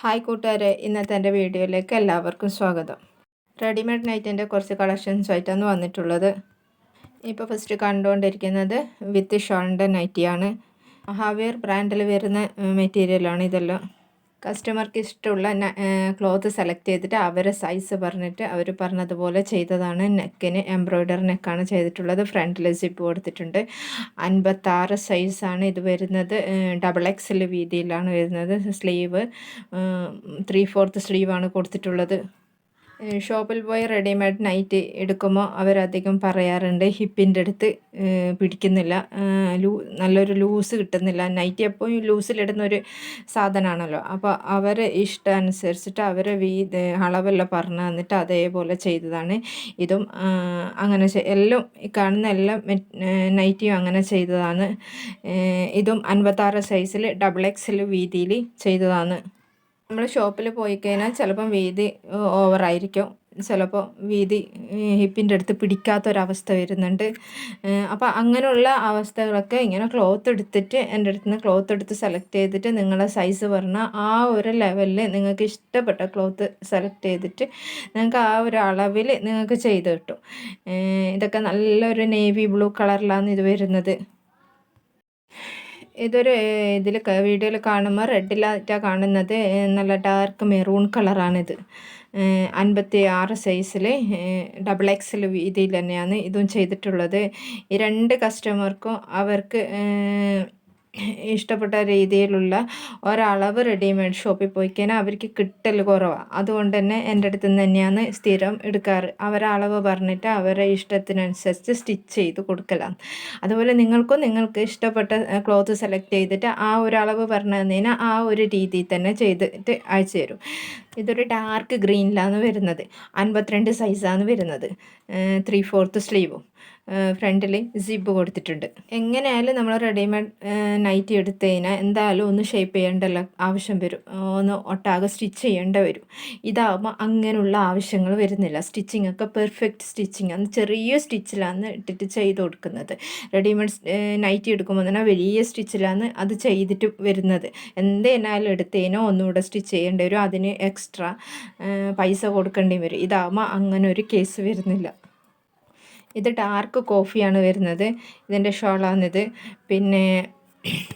Hi കൂട്ടുകാരെ ഇന്നത്തെ എന്റെ വീഡിയോയിലേക്ക് എല്ലാവർക്കും സ്വാഗതം. റെഡിമെയ്ഡ് നൈറ്റിന്റെ കുറച്ച് കളക്ഷൻസ് ആയിട്ടാണ് വന്നിട്ടുള്ളത്. ഇപ്പോൾ ഫസ്റ്റ് കണ്ടുകൊണ്ടിരിക്കുന്നത് വിത്ത് ഷോളിന്റെ നൈറ്റിയാണ്. മഹാവീർ ബ്രാൻഡിൽ വരുന്ന മെറ്റീരിയലാണ് ഇതെല്ലാം. കസ്റ്റമർക്ക് ഇഷ്ടമുള്ള ക്ലോത്ത് സെലക്ട് ചെയ്തിട്ട് അവരെ സൈസ് പറഞ്ഞിട്ട് അവർ പറഞ്ഞതുപോലെ ചെയ്തതാണ്. നെക്കിന് എംബ്രോയ്ഡറി നെക്കാണ് ചെയ്തിട്ടുള്ളത്. ഫ്രണ്ടിൽ സിപ്പ് കൊടുത്തിട്ടുണ്ട് അൻപത്താറ് സൈസാണ് ഇത് വരുന്നത്. ഡബിൾ എക്സൽ വീതിയിലാണ് വരുന്നത്. സ്ലീവ് ത്രീ ഫോർത്ത് സ്ലീവാണ് കൊടുത്തിട്ടുള്ളത്. ഷോപ്പിൽ പോയി റെഡിമെയ്ഡ് നൈറ്റ് എടുക്കുമ്പോൾ അവരധികം പറയാറുണ്ട് ഹിപ്പിന്റെ അടുത്ത് പിടിക്കുന്നില്ല. ലൂ നല്ലൊരു ലൂസ് കിട്ടുന്നില്ല. നൈറ്റ് എപ്പോഴും ലൂസിലിടുന്ന ഒരു സാധനമാണല്ലോ അപ്പോൾ അവരെ ഇഷ്ടം അനുസരിച്ചിട്ട് അവർ വീ അളവെല്ലാം പറഞ്ഞു തന്നിട്ട് അതേപോലെ ചെയ്തതാണ്. ഇതും അങ്ങനെ എല്ലാം കാണുന്ന എല്ലാം നൈറ്റിയും അങ്ങനെ ചെയ്തതാണ്. ഇതും അൻപത്താറ് സൈസിൽ ഡബിൾ എക്സിൽ വീതിയിൽ ചെയ്തതാണ്. നമ്മൾ ഷോപ്പിൽ പോയി കഴിഞ്ഞാൽ ചിലപ്പം വീതി ഓവറായിരിക്കും. ചിലപ്പോൾ വീതി ഹിപ്പിന്റെ അടുത്ത് പിടിക്കാത്തൊരവസ്ഥ വരുന്നുണ്ട്. അപ്പോൾ അങ്ങനെയുള്ള അവസ്ഥകളൊക്കെ ഇങ്ങനെ ക്ലോത്ത് എടുത്തിട്ട് എന്റെ അടുത്ത് നിന്ന് ക്ലോത്ത് എടുത്ത് സെലക്ട് ചെയ്തിട്ട് നിങ്ങളുടെ സൈസ് പറഞ്ഞാൽ ആ ഒരു ലെവലിൽ നിങ്ങൾക്ക് ഇഷ്ടപ്പെട്ട ക്ലോത്ത് സെലക്ട് ചെയ്തിട്ട് നിങ്ങൾക്ക് ആ ഒരു അളവിൽ നിങ്ങൾക്ക് ചെയ്ത് കിട്ടും. ഇതൊക്കെ നല്ലൊരു നേവി ബ്ലൂ കളറിലാണ് ഇത് വരുന്നത്. ഇതൊരു ഇതിൽ വീഡിയോയിൽ കാണുമ്പോൾ റെഡിലായിട്ടാണ് കാണുന്നത് നല്ല ഡാർക്ക് മെറൂൺ കളറാണിത് അൻപത്തി ആറ് സൈസിൽ ഡബിൾ എക്സൽ വീതിയിൽ തന്നെയാണ് ഇതും ചെയ്തിട്ടുള്ളത്. ഈ രണ്ട് കസ്റ്റമർക്കും അവർക്ക് ഇഷ്ടപ്പെട്ട രീതിയിലുള്ള ഒരളവ് റെഡിമെയ്ഡ് ഷോപ്പിൽ പോയി കഴിഞ്ഞാൽ അവർക്ക് കിട്ടൽ കുറവാണ് അതുകൊണ്ട് തന്നെ എന്റെ അടുത്ത് നിന്ന് തന്നെയാണ് സ്ഥിരം എടുക്കാറ്. അവരെ അളവ് പറഞ്ഞിട്ട് അവരെ ഇഷ്ടത്തിനനുസരിച്ച് സ്റ്റിച്ച് ചെയ്ത് കൊടുക്കലാണ്. അതുപോലെ നിങ്ങൾക്കും നിങ്ങൾക്ക് ഇഷ്ടപ്പെട്ട ക്ലോത്ത് സെലക്ട് ചെയ്തിട്ട് ആ ഒരു അളവ് പറഞ്ഞു ആ ഒരു രീതിയിൽ തന്നെ ചെയ്തിട്ട് അയച്ചു തരും. ഇതൊരു ഡാർക്ക് ഗ്രീനിലാണ് വരുന്നത്. അൻപത്തിരണ്ട് സൈസാണ് വരുന്നത്. ത്രീ ഫോർത്ത് സ്ലീവും ഫ്രണ്ടിൽ സിബ് കൊടുത്തിട്ടുണ്ട്. എങ്ങനെയായാലും നമ്മൾ റെഡിമെയ്ഡ് നൈറ്റി എടുത്തു കഴിഞ്ഞാൽ എന്തായാലും ഒന്ന് ഷേപ്പ് ചെയ്യേണ്ടല്ല ആവശ്യം വരും. ഒന്ന് ഒട്ടാകെ സ്റ്റിച്ച് ചെയ്യേണ്ട വരും. ഇതാകുമ്പോൾ അങ്ങനെയുള്ള ആവശ്യങ്ങൾ വരുന്നില്ല. സ്റ്റിച്ചിങ് ഒക്കെ പെർഫെക്റ്റ് സ്റ്റിച്ചിങ് ആണ്. ചെറിയ സ്റ്റിച്ചിലാണ് ഇട്ടിട്ട് ചെയ്ത് കൊടുക്കുന്നത്. റെഡിമെയ്ഡ് നൈറ്റി എടുക്കുമ്പോൾ തന്നെ വലിയ സ്റ്റിച്ചിലാണ് അത് ചെയ്തിട്ട് വരുന്നത്. എന്തായാലും എടുത്തതിനോ ഒന്നുകൂടെ സ്റ്റിച്ച് ചെയ്യേണ്ടി വരും. അതിന് എക്സ്ട്രാ പൈസ കൊടുക്കേണ്ടി വരും. ഇതാകുമ്പോൾ അങ്ങനെ ഒരു കേസ് വരുന്നില്ല ഇത് ഡാർക്ക് കോഫിയാണ് വരുന്നത്? ഇതിന്റെ ഷോളാണിത്. പിന്നെ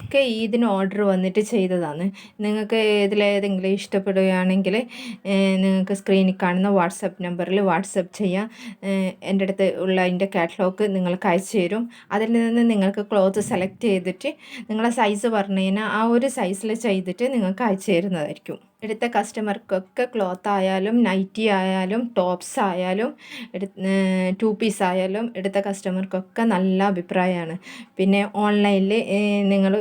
ഒക്കെ ഈദിന് ഓർഡർ വന്നിട്ട് ചെയ്തതാണ്. നിങ്ങൾക്ക് ഇതിലേതെങ്കിലും ഇഷ്ടപ്പെടുകയാണെങ്കിൽ നിങ്ങൾക്ക് സ്ക്രീനിൽ കാണുന്ന വാട്സപ്പ് നമ്പറിൽ വാട്സപ്പ് ചെയ്യാം. എന്റെ അടുത്ത് ഉള്ള അതിന്റെ കാറ്റലോഗ് നിങ്ങൾക്ക് അയച്ചു തരും. അതിൽ നിന്ന് നിങ്ങൾക്ക് ക്ലോത്ത് സെലക്ട് ചെയ്തിട്ട് നിങ്ങളെ സൈസ് പറഞ്ഞു കഴിഞ്ഞാൽ ആ ഒരു സൈസിൽ ചെയ്തിട്ട് നിങ്ങൾക്ക് അയച്ചു തരുന്നതായിരിക്കും. എടുത്ത കസ്റ്റമർക്കൊക്കെ ക്ലോത്ത് ആയാലും നൈറ്റി ആയാലും ടോപ്സ് ആയാലും ടു പീസ് ആയാലും എടുത്ത കസ്റ്റമർക്കൊക്കെ നല്ല അഭിപ്രായമാണ് പിന്നെ ഓൺലൈനിൽ നിങ്ങൾ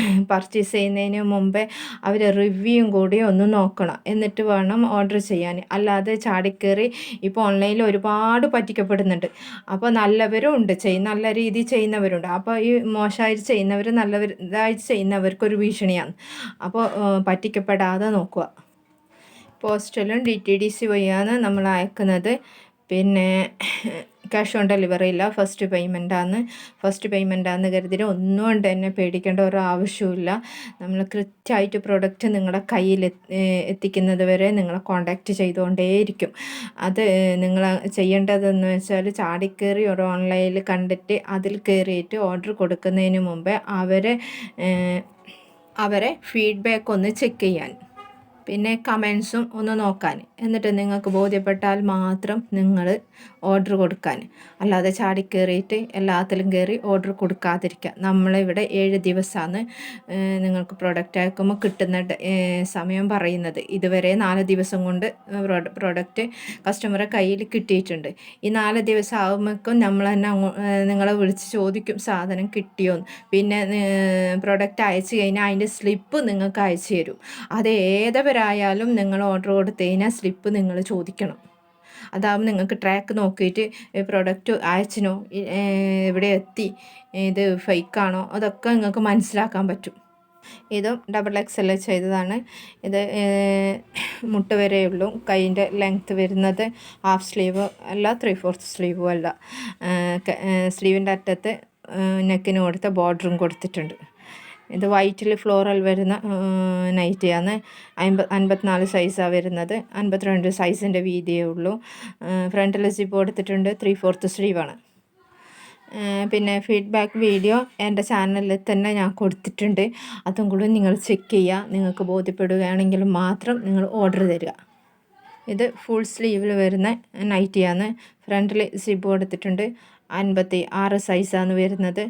പർച്ചേസ് ചെയ്യുന്നതിന് മുമ്പേ അവർ റിവ്യൂയും കൂടി ഒന്ന് നോക്കണം. എന്നിട്ട് വേണം ഓർഡർ ചെയ്യാൻ. അല്ലാതെ ചാടിക്കേറി ഇപ്പോൾ ഓൺലൈനിൽ ഒരുപാട് പറ്റിക്കപ്പെടുന്നുണ്ട്. അപ്പോൾ നല്ലവരും ഉണ്ട്. ചെയ്യും നല്ല രീതിയിൽ ചെയ്യുന്നവരുണ്ട്. അപ്പോൾ ഈ മോശമായിട്ട് ചെയ്യുന്നവർ നല്ലവരായിട്ട് ചെയ്യുന്നവർക്കൊരു ഭീഷണിയാണ്. അപ്പോൾ പറ്റിക്കപ്പെടാതെ നോക്കുക. പോസ്റ്റലും ഡി ടി ഡി സി വഴിയാണ് നമ്മൾ അയക്കുന്നത്. പിന്നെ ക്യാഷ് ഓൺ ഡെലിവറി ഇല്ല. ഫസ്റ്റ് പേയ്മെന്റാന്ന് ഫസ്റ്റ് പേയ്മെന്റാന്ന് കരുതിയിട്ട് ഒന്നും കൊണ്ട് തന്നെ പേടിക്കേണ്ട ഒരു ആവശ്യമില്ല നമ്മൾ കൃത്യമായിട്ട് പ്രൊഡക്റ്റ് നിങ്ങളുടെ കയ്യിൽ എത്തിക്കുന്നത് വരെ നിങ്ങളെ കോണ്ടാക്റ്റ് ചെയ്തുകൊണ്ടേയിരിക്കും. അത് നിങ്ങൾ ചെയ്യേണ്ടതെന്ന് വെച്ചാൽ ചാടിക്കയറി ഒരു ഓൺലൈനിൽ കണ്ടിട്ട് അതിൽ കയറിയിട്ട് ഓർഡർ കൊടുക്കുന്നതിന് മുമ്പേ അവരെ അവരെ ഫീഡ്ബാക്ക് ഒന്ന് ചെക്ക് ചെയ്യാൻ. പിന്നെ കമൻസും ഒന്ന് നോക്കാൻ. എന്നിട്ട് നിങ്ങൾക്ക് ബോധ്യപ്പെട്ടാൽ മാത്രം നിങ്ങൾ ഓർഡർ കൊടുക്കാൻ. അല്ലാതെ ചാടി കയറിയിട്ട് എല്ലാത്തിലും കയറി ഓർഡർ കൊടുക്കാതിരിക്കുക നമ്മളിവിടെ ഏഴ് ദിവസമാണ് നിങ്ങൾക്ക് പ്രോഡക്റ്റ് അയക്കുമ്പോൾ കിട്ടുന്ന സമയം പറയുന്നത്. ഇതുവരെ നാല് ദിവസം കൊണ്ട് പ്രോഡക്റ്റ് കസ്റ്റമറെ കയ്യിൽ കിട്ടിയിട്ടുണ്ട്. ഈ നാല് ദിവസം ആകുമ്പോഴേക്കും നമ്മൾ തന്നെ നിങ്ങളെ വിളിച്ച് ചോദിക്കും സാധനം കിട്ടിയോന്ന്? പിന്നെ പ്രോഡക്റ്റ് അയച്ചു കഴിഞ്ഞാൽ അതിന്റെ സ്ലിപ്പ് നിങ്ങൾക്ക് അയച്ചു തരും. അത് ഏതവരായാലും നിങ്ങൾ ഓർഡർ കൊടുത്തു കഴിഞ്ഞാൽ സ്ലിപ്പ് നിങ്ങൾ ചോദിക്കണം. അതാകുമ്പോൾ നിങ്ങൾക്ക് ട്രാക്ക് നോക്കിയിട്ട് പ്രൊഡക്റ്റ് അയച്ചിനോ ഇവിടെ എത്തി ഇത് ഫേക്കാണോ അതൊക്കെ നിങ്ങൾക്ക് മനസ്സിലാക്കാൻ പറ്റും. ഇതും ഡബിൾ എക്സ് എൽ ചെയ്തതാണ്. ഇത് മുട്ട് വരെയുള്ളൂ കൈയിന്റെ ലെങ്ത്ത് വരുന്നത് ഹാഫ് സ്ലീവ് അല്ല ത്രീ ഫോർത്ത് സ്ലീവും അല്ല. സ്ലീവിന്റെ അറ്റത്ത് നെക്കിന് കൊടുത്ത ബോർഡറും കൊടുത്തിട്ടുണ്ട്. ഇത് വൈറ്റിൽ ഫ്ലോറൽ വരുന്ന നൈറ്റിയാണ്. അൻപ അൻപത്തിനാല് സൈസാണ് വരുന്നത്. അൻപത്തിരണ്ട് സൈസിന്റെ വീതിയേ ഉള്ളൂ. ഫ്രണ്ടിൽ സിപ്പ് കൊടുത്തിട്ടുണ്ട്. ത്രീ ഫോർത്ത് സ്ലീവാണ്. പിന്നെ ഫീഡ്ബാക്ക് വീഡിയോ എന്റെ ചാനലിൽ തന്നെ ഞാൻ കൊടുത്തിട്ടുണ്ട്. അതും കൂടി നിങ്ങൾ ചെക്ക് ചെയ്യുക. നിങ്ങൾക്ക് ബോധ്യപ്പെടുകയാണെങ്കിൽ മാത്രം നിങ്ങൾ ഓർഡർ തരിക. ഇത് ഫുൾ സ്ലീവിൽ വരുന്ന നൈറ്റിയാണ്. ഫ്രണ്ടിൽ സിബ് കൊടുത്തിട്ടുണ്ട്. അൻപത്തി ആറ് സൈസാണ് വരുന്നത്.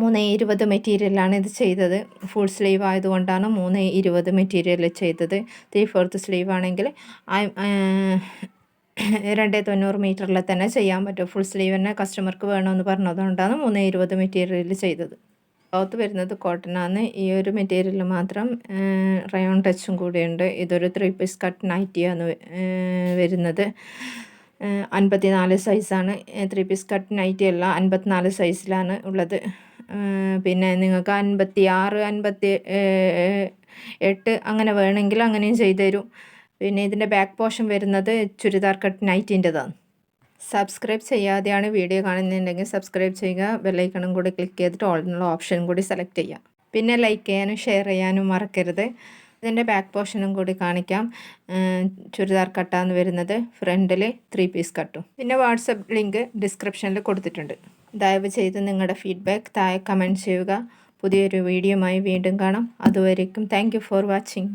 മൂന്ന് ഇരുപത് മെറ്റീരിയലാണ് ഇത് ചെയ്തത്. ഫുൾ സ്ലീവ് ആയതുകൊണ്ടാണ് മൂന്ന് ഇരുപത് മെറ്റീരിയൽ ചെയ്തത്. ത്രീ ഫോർത്ത് സ്ലീവ് ആണെങ്കിൽ രണ്ട് തൊണ്ണൂറ് മീറ്ററിൽ തന്നെ ചെയ്യാൻ പറ്റും. ഫുൾ സ്ലീവ് തന്നെ കസ്റ്റമർക്ക് വേണമെന്ന് പറഞ്ഞതുകൊണ്ടാണ് മൂന്ന് ഇരുപത് മെറ്റീരിയൽ ചെയ്തത്. ക്ലോത്ത് വരുന്നത് കോട്ടൺ ആണ്. ഈ ഒരു മെറ്റീരിയൽ മാത്രം റയോൺ ടച്ചും കൂടിയുണ്ട് ഇതൊരു ത്രീ പീസ് കട്ട് നൈറ്റിയാണ് വരുന്നത്. അൻപത്തി നാല് സൈസാണ് ത്രീ പീസ് കട്ട് നൈറ്റി അല്ല അൻപത്തിനാല് സൈസിലാണ് ഉള്ളത്. പിന്നെ നിങ്ങൾക്ക് അൻപത്തി ആറ് അൻപത്തി എട്ട് അങ്ങനെ വേണമെങ്കിൽ അങ്ങനെയും ചെയ്തു തരും പിന്നെ ഇതിന്റെ ബാക്ക് പോർഷൻ വരുന്നത് ചുരിദാർ കട്ട് നൈറ്റിന്റെതാണ് സബ്സ്ക്രൈബ് ചെയ്യാതെയാണ് വീഡിയോ കാണുന്നുണ്ടെങ്കിൽ സബ്സ്ക്രൈബ് ചെയ്യുക. ബെല്ലൈക്കണും കൂടി ക്ലിക്ക് ചെയ്തിട്ട് ഓൾഡിനുള്ള ഓപ്ഷൻ കൂടി സെലക്ട് ചെയ്യുക. പിന്നെ ലൈക്ക് ചെയ്യാനും ഷെയർ ചെയ്യാനും മറക്കരുത്. ഇതിന്റെ ബാക്ക് പോർഷനും കൂടി കാണിക്കാം. ചുരിദാർ കട്ടാന്ന് വരുന്നത് ഫ്രണ്ടിൽ ത്രീ പീസ് കട്ടും പിന്നെ വാട്സപ്പ് ലിങ്ക് ഡിസ്ക്രിപ്ഷനിൽ കൊടുത്തിട്ടുണ്ട്. ദയവ് ചെയ്ത് നിങ്ങളുടെ ഫീഡ്ബാക്ക് താഴെ കമന്റ് ചെയ്യുക. പുതിയൊരു വീഡിയോയുമായി വീണ്ടും കാണാം. അതുവരേക്കും താങ്ക് ഫോർ വാച്ചിങ്